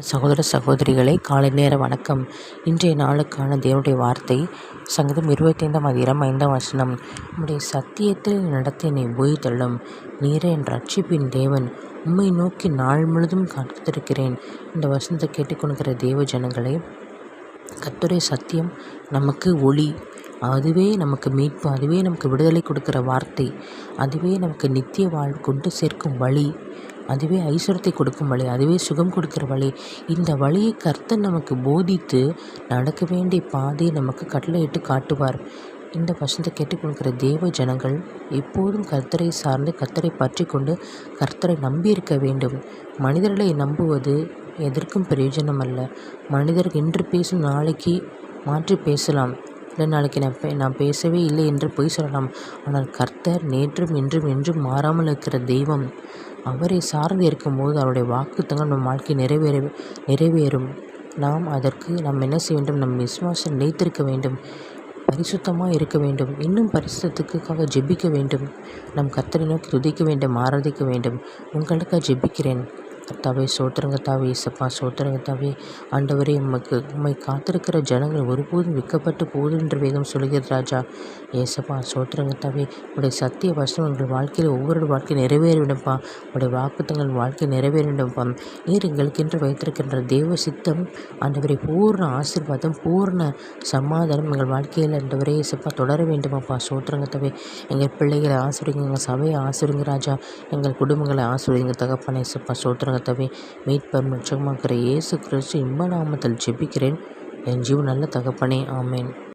சகோதர சகோதரிகளை காலை நேர வணக்கம். இன்றைய நாளுக்கான தேவனுடைய வார்த்தை சங்கீதம் இருபத்தைந்தாம் அதிகாரம் ஐந்தாம் வசனம். உம்முடைய சத்தியத்தில் நடத்தி என்னை உயிர்த்தள்ளும் நீரே என் ரட்சிப்பின் தேவன். உம்மை நோக்கி நாள் முழுதும் காத்திருக்கிறேன். இந்த வசனத்தை கேட்டுக்கொள்கிற தேவ ஜனங்களை கத்துரை சத்தியம் நமக்கு ஒளி. அதுவே நமக்கு மீட்பு அதுவே நமக்கு விடுதலை கொடுக்கிற வார்த்தை. அதுவே நமக்கு நித்திய வாழ்வு கொண்டு சேர்க்கும் வழி. அதுவே ஐஸ்வரத்தை கொடுக்கும் வழி அதுவே சுகம் கொடுக்கிற வழி. இந்த வழியை கர்த்தர் நமக்கு போதித்து நடக்க வேண்டிய பாதையை நமக்கு கட்டளையிட்டு காட்டுவார். இந்த வசனத்தை கேட்டுக்கொள்கிற தேவ ஜனங்கள் எப்போதும் கர்த்தரை சார்ந்து கர்த்தரை பற்றி கொண்டு கர்த்தரை நம்பியிருக்க வேண்டும். மனிதர்களை நம்புவது எதற்கும் பிரயோஜனம் அல்ல மனிதர் இன்று பேசும் நாளைக்கு மாற்றி பேசலாம். இல்லை நாளைக்கு நான் பே நான் பேசவே இல்லை என்று பொய் சொல்லலாம். ஆனால் கர்த்தர் நேற்றும் இன்றும் என்றும் மாறாமல் இருக்கிற தெய்வம். அவரை சார்ந்து இருக்கும்போது அவருடைய வாக்குத்தங்கள் நம் வாழ்க்கை நிறைவேற நிறைவேறும். நாம் அதற்கு நாம் என்ன செய்ய வேண்டும்? நம் விசுவாசம் நிலைத்திருக்க வேண்டும். பரிசுத்தமாக இருக்க வேண்டும். இன்னும் பரிசுத்தத்துக்காக ஜெபிக்க வேண்டும். நம் கத்தரை நோக்கி துதிக்க வேண்டும் ஆராதிக்க வேண்டும். உங்களுக்காக ஜெபிக்கிறேன். கர்த்தாவே சோத்திரம் கர்த்தாவே இசப்பா சோத்திரம் கர்த்தாவே ஆண்டவரே உமக்கு உம்மை காத்திருக்கிற ஜனங்கள் ஒருபோதும் விற்கப்பட்டு போகுது என்று வேதம் சொல்கிறது ராஜா ஏசப்பா சோத்திரம் கர்த்தாவே உடைய சத்திய வசனம் எங்கள் வாழ்க்கையில் ஒவ்வொரு வாழ்க்கை நிறைவேற உடைய வாக்குத்தங்கள் வாழ்க்கை நிறைவேற வேண்டும்ப்பா நீர் எங்களுக்கென்று வைத்திருக்கின்ற தேவ சித்தம் ஆண்டவரை பூர்ண ஆசீர்வாதம் பூர்ண சமாதானம் எங்கள் வாழ்க்கையில் ஆண்டவரே இசப்பா தொடர வேண்டுமாப்பா சோத்திரம் கர்த்தாவே எங்கள் பிள்ளைகளை ஆசிரியங்க எங்கள் சபையை ஆசிரியங்க ராஜா எங்கள் குடும்பங்களை ஆசிரியங்க தகப்பனை இசப்பா சோத்திரங்க கர்த்தாவே மீட்பர் மற்றும் இயேசு கிறிஸ்து இன்ப நாமத்தில் ஜெபிக்கிறேன். என் ஜீவன் நல்ல தகப்பனே. ஆமேன்.